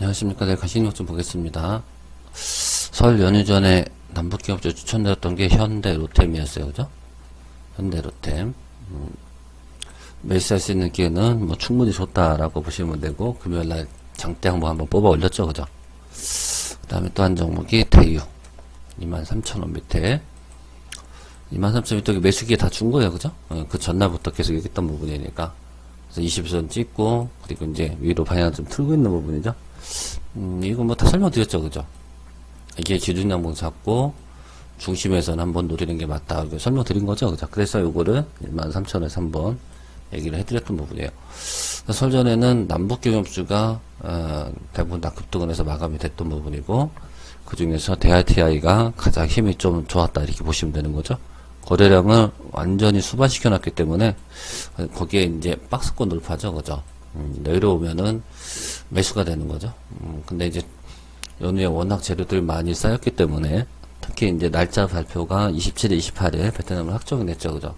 안녕하십니까. 네, 가시력 좀 보겠습니다. 설 연휴 전에 남북기업주 추천드렸던 게 현대 로템이었어요. 그죠? 현대 로템. 음, 매수할 수 있는 기회는 뭐 충분히 좋다라고 보시면 되고, 금요일 날 장대 항목 한번 뽑아 올렸죠. 그죠? 그 다음에 또 한 종목이 대유. 23,000원 밑에. 23,000원 밑에 매수 기회 다 준 거예요. 그죠? 어, 그 전날부터 계속 얘기했던 부분이니까. 그래서 20선 찍고, 그리고 이제 위로 방향을 좀 틀고 있는 부분이죠. 음, 이거 뭐다 설명드렸죠, 그죠? 이게 기준 양봉 잡고, 중심에서는 한번 노리는 게 맞다. 설명드린 거죠, 그죠? 그래서 요거를 13,000원에서 한번 얘기를 해드렸던 부분이에요. 설 전에는 남북경협주가, 어, 대부분 다 급등을 해서 마감이 됐던 부분이고, 그 중에서 DRTI가 가장 힘이 좀 좋았다. 이렇게 보시면 되는 거죠. 거래량을 완전히 수반시켜 놨기 때문에, 거기에 이제 박스권 돌파죠, 그죠? 음, 내려오면은 매수가 되는 거죠. 음, 근데 이제 연휴에 워낙 재료들 많이 쌓였기 때문에 특히 이제 날짜 발표가 27일, 28일 베트남을 확정이 냈죠, 그죠?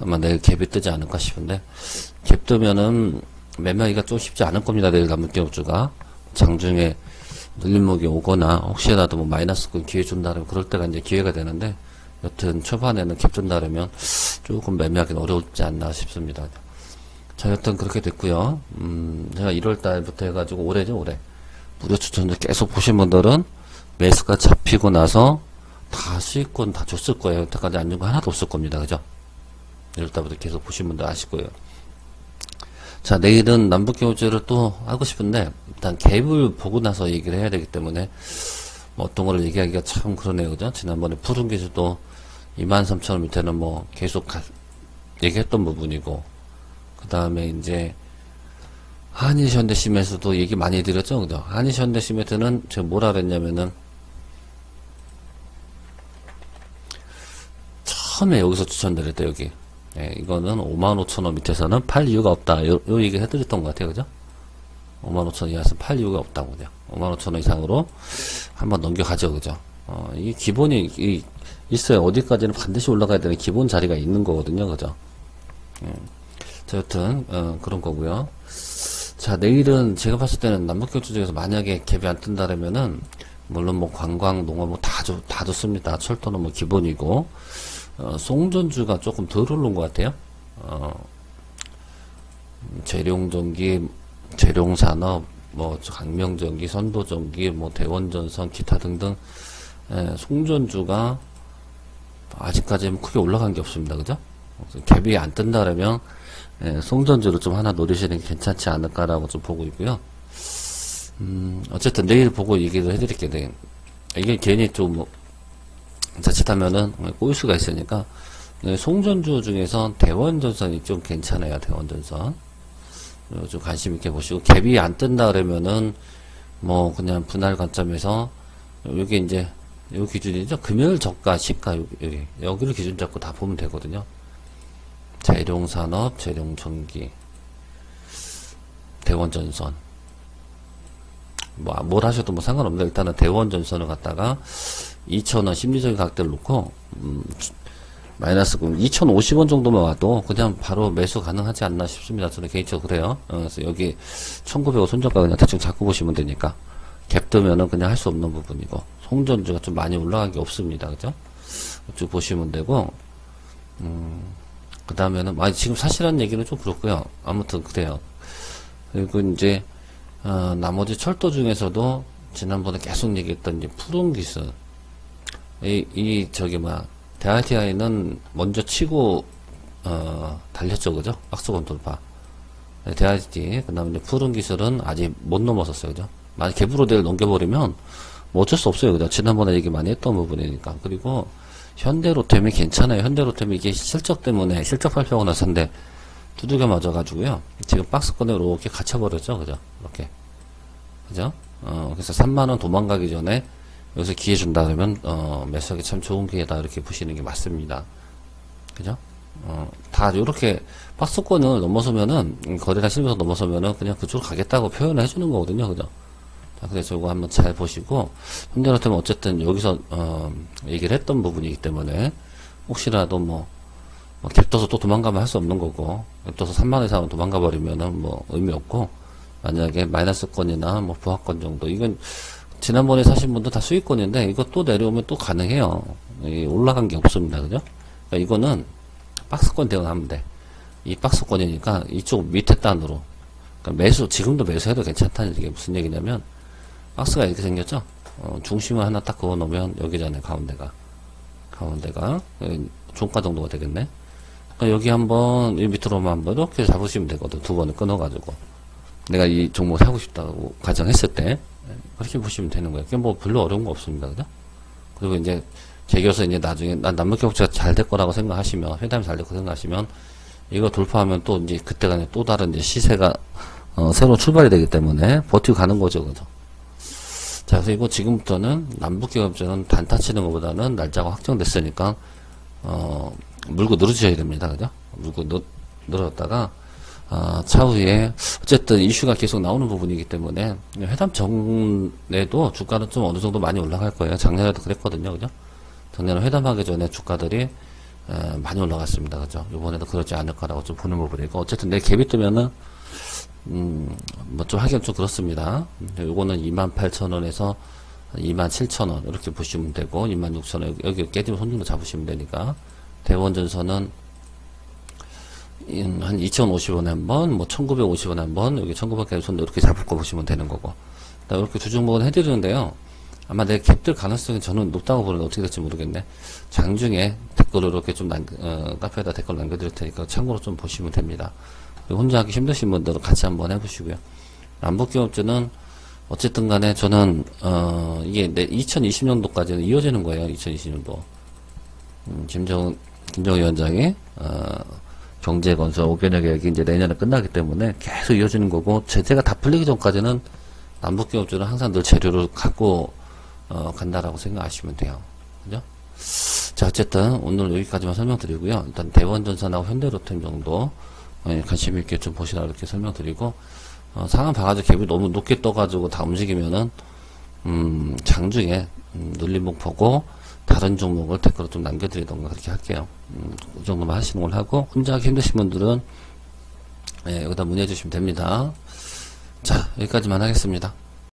아마 내일 갭이 뜨지 않을까 싶은데 갭 뜨면은 매매하기가 좀 쉽지 않을 겁니다. 내일 남은 기업주가 장중에 눌림목이 오거나 혹시라도 뭐 마이너스권 기회 준다면 그럴 때가 이제 기회가 되는데 여튼 초반에는 갭 준다면 조금 매매하기는 어렵지 않나 싶습니다. 자, 여튼 그렇게 됐고요. 음, 제가 1월 달부터 해가지고 올해죠, 올해. 무료 추천을 계속 보신 분들은 매수가 잡히고 나서 다 수익권 다 줬을 거예요. 여태까지 안 준 거 하나도 없을 겁니다. 그죠? 1월 달부터 계속 보신 분들 아실 거예요. 자, 내일은 남북경제를 또 하고 싶은데, 일단 갭을 보고 나서 얘기를 해야 되기 때문에, 뭐 어떤 거를 얘기하기가 참 그러네요. 그죠? 지난번에 푸른 기수도 23,000원 밑에는 뭐 계속 가, 얘기했던 부분이고, 그 다음에 이제 한일 현대 시멘트도 얘기 많이 드렸죠, 그죠? 한일 현대 시멘트는 제가 뭐라 그랬냐면은 처음에 여기서 추천드렸다 여기. 예, 이거는 55,000원 밑에서는 팔 이유가 없다. 요, 요 얘기 해드렸던 것 같아요, 그죠? 55,000원 이하에서 팔 이유가 없다고 그냥. 55,000원 이상으로 한번 넘겨가죠, 그죠? 어, 이 기본이 이, 있어요. 어디까지는 반드시 올라가야 되는 기본 자리가 있는 거거든요, 그죠? 예. 자, 여튼, 어, 그런 거고요. 자, 내일은 제가 봤을 때는 남북경주 중에서 만약에 갭이 안 뜬다라면은, 물론 뭐 관광, 농업 뭐다 좋, 다 좋습니다. 철도는 뭐 기본이고, 어, 송전주가 조금 덜 오른 것 같아요. 어, 재룡전기, 재룡산업, 뭐 강명전기, 선도전기, 뭐 대원전선, 기타 등등, 예, 송전주가 아직까지는 크게 올라간 게 없습니다. 그죠? 갭이 안 뜬다라면, 예, 송전주를 좀 하나 노리시는 게 괜찮지 않을까라고 좀 보고 있고요. 음, 어쨌든 내일 보고 얘기를 해드릴게요. 네. 이게 괜히 좀, 뭐, 자칫하면은 꼬일 수가 있으니까, 네, 송전주 중에서 대원전선이 좀 괜찮아요. 대원전선. 좀 관심 있게 보시고, 갭이 안 뜬다 그러면은, 뭐, 그냥 분할 관점에서, 여기 이제, 요 기준이죠. 금요일 저가, 시가, 여기, 여기를 기준 잡고 다 보면 되거든요. 재룡산업, 재룡전기, 대원전선. 뭐, 뭘 하셔도 뭐 상관없는데, 일단은 대원전선을 갖다가 2,000원 심리적인 각대를 놓고, 음, 마이너스 2,050원 정도만 와도 그냥 바로 매수 가능하지 않나 싶습니다. 저는 개인적으로 그래요. 어, 그래서 여기 1,900원 손절가 그냥 대충 잡고 보시면 되니까. 갭 뜨면은 그냥 할 수 없는 부분이고, 송전주가 좀 많이 올라간 게 없습니다. 그죠? 쭉 보시면 되고, 음, 그 다음에는, 아, 지금 사실한 얘기는 좀 그렇고요. 아무튼 그래요. 그리고 이제, 어, 나머지 철도 중에서도 지난번에 계속 얘기했던 이제 푸른 기술. 이, 이, 저기, 뭐야, 대아티아이는 먼저 치고, 어, 달렸죠. 그죠? 박스권 돌파. 대아티, 그 다음에 푸른 기술은 아직 못 넘어섰어요. 그죠? 만약 개브로드를 넘겨버리면, 뭐 어쩔 수 없어요. 그죠? 지난번에 얘기 많이 했던 부분이니까. 그리고, 현대로템이 괜찮아요. 현대로템이 이게 실적 때문에 실적 발표하고 나서인데 두들겨 맞아가지고요. 지금 박스권에 이렇게 갇혀버렸죠. 그죠? 이렇게. 그죠? 어, 그래서 3만원 도망가기 전에 여기서 기회 준다 그러면, 어, 매수하기 참 좋은 기회다. 이렇게 보시는 게 맞습니다. 그죠? 어, 다 이렇게 박스권을 넘어서면은, 거래량 실면서 넘어서면은 그냥 그쪽으로 가겠다고 표현을 해주는 거거든요. 그죠? 자, 그래서 이거 한번 잘 보시고, 현대로템은 어쨌든 여기서, 어, 얘기를 했던 부분이기 때문에, 혹시라도 뭐, 뭐 갭떠서 또 도망가면 할 수 없는 거고, 갭떠서 3만원 이상으로 도망가 버리면은 뭐, 의미 없고, 만약에 마이너스권이나 뭐 부하권 정도 이건 지난번에 사신 분도 다 수익권인데 이거 또 내려오면 또 가능해요. 이 올라간 게 없습니다. 그죠? 그러니까 이거는 박스권 대응하면 돼. 이 박스권이니까 이쪽 밑에 단으로 그러니까 매수 지금도 매수해도 괜찮다는 얘기 무슨 얘기냐면 박스가 이렇게 생겼죠? 어, 중심을 하나 딱 그어 놓으면 여기잖아요. 가운데가 가운데가 여기 종가 정도가 되겠네. 그러니까 여기 한번 이 밑으로만 한번 이렇게 잡으시면 되거든. 두 번을 끊어가지고 내가 이 종목 사고 싶다고 가정했을 때 그렇게 보시면 되는 거예요. 그게 뭐 별로 어려운 거 없습니다. 그죠? 그리고 이제 제겨서 이제 나중에 난 남북경제가 잘 될 거라고 생각하시면 회담이 잘 될 거라고 생각하시면 이거 돌파하면 또 이제 그때가 또 다른 이제 시세가 어, 새로운 출발이 되기 때문에 버티고 가는 거죠. 그죠? 자, 그리고 지금부터는 남북경협제는 단타 치는 것보다는 날짜가 확정됐으니까 어, 물고 늘어주셔야 됩니다. 그죠? 물고 늘, 늘었다가 아, 차후에 어쨌든 이슈가 계속 나오는 부분이기 때문에 회담 전에도 주가는 좀 어느 정도 많이 올라갈 거예요. 작년에도 그랬거든요. 그죠? 작년에 회담하기 전에 주가들이 에, 많이 올라갔습니다. 그죠? 이번에도 그렇지 않을 까라고 좀 보는 부분이고 어쨌든 내 갭이 뜨면은 음, 뭐 좀 하기는 좀 그렇습니다. 요거는 28,000원에서 27,000원 이렇게 보시면 되고 26,000원 여기 깨지면 손 정도 잡으시면 되니까 대원전선은 음, 한 2,050원에 한 번, 뭐 1,950원에 한 번, 여기 1,900원 손도 이렇게 잡을 거 보시면 되는 거고. 이렇게 두 종목은 해드리는데요. 아마 내 캡들 가능성이 저는 높다고 보는데 어떻게 될지 모르겠네. 장중에 댓글을 이렇게 좀 남, 어, 카페에다 댓글 남겨드릴 테니까 참고로 좀 보시면 됩니다. 혼자 하기 힘드신 분들은 같이 한번 해보시고요. 남북기업주는 어쨌든 간에 저는, 어, 이게 내 2020년도까지는 이어지는 거예요. 2020년도. 음, 김정은, 김정은 위원장이, 어, 경제 건설 5개년 계획이 이제 내년에 끝나기 때문에 계속 이어지는 거고 제재가 다 풀리기 전까지는 남북 기업주는 항상 늘 재료를 갖고 어, 간다라고 생각하시면 돼요. 그죠? 자, 어쨌든 오늘 여기까지만 설명드리고요. 일단 대원전선하고 현대로템 정도 어, 관심 있게 좀 보시라 이렇게 설명드리고 어, 상한 봐가지고 갭이 너무 높게 떠가지고 다 움직이면은 음, 장중에 음, 눌림목 보고 다른 종목을 댓글로 좀 남겨드리던가 그렇게 할게요. 음, 그 정도만 하시는 걸 하고 혼자 하기 힘드신 분들은 예, 여기다 문의해 주시면 됩니다. 자 여기까지만 하겠습니다.